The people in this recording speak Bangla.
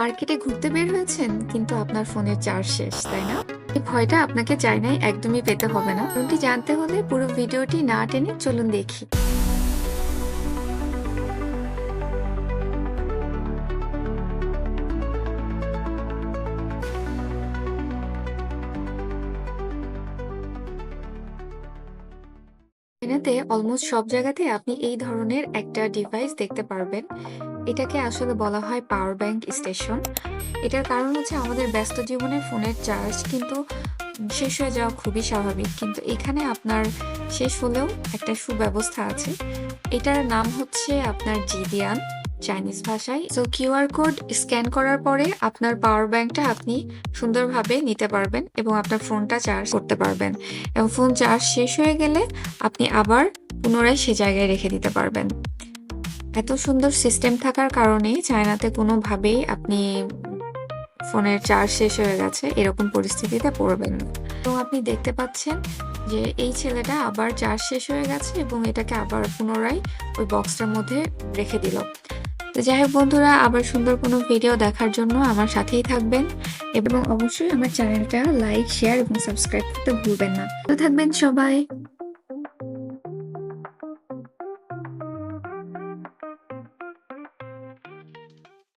মার্কেটে ঘুরতে বের হয়েছেন? কিন্তু আপনার ফোনের চার্জ শেষ, তাই না? এই ভয়টা আপনাকে চাইনাই একদমই পেতে হবে না। ফোনটি জানতে হলে পুরো ভিডিওটি না টেনে চলুন দেখি। চায়নাতে অলমোস্ট সব জায়গাতে আপনি এই ধরনের একটা ডিভাইস দেখতে পারবেন। এটাকে আসলে বলা হয় পাওয়ার ব্যাংক স্টেশন এটার কারণ হচ্ছে আমাদের ব্যস্ত জীবনে ফোনের চার্জ কিন্তু শেষ হয়ে যাওয়া খুবই স্বাভাবিক। কিন্তু এখানে আপনার শেষ হলেও একটা সুব্যবস্থা আছে। এটার নাম হচ্ছে আপনার জিদিয়ান চাইনিজ ভাষায়। সো কিউআর কোড স্ক্যান করার পরে আপনার পাওয়ার ব্যাংকটা আপনি সুন্দরভাবে নিতে পারবেন এবং আপনার ফোনটা চার্জ করতে পারবেন। এবং ফোন চার্জ শেষ হয়ে গেলে আপনি আবার পুনরায় সে জায়গায় রেখে দিতে পারবেন। এত সুন্দর সিস্টেম থাকার কারণে চায়নাতে কোনোভাবেই আপনি ফোনের চার্জ শেষ হয়ে গেছে, এরকম পরিস্থিতিতে পড়বেন না। এবং আপনি দেখতে পাচ্ছেন যে এই ছেলেটা আবার চার্জ শেষ হয়ে গেছে এবং এটাকে আবার পুনরায় ওই বক্সটার মধ্যে রেখে দিল। তো যাই হোক বন্ধুরা, আবার সুন্দর কোনো ভিডিও দেখার জন্য আমার সাথেই থাকবেন এবং অবশ্যই আমার চ্যানেলটা লাইক, শেয়ার এবং সাবস্ক্রাইব করতে ভুলবেন না। তো থাকবেন সবাই।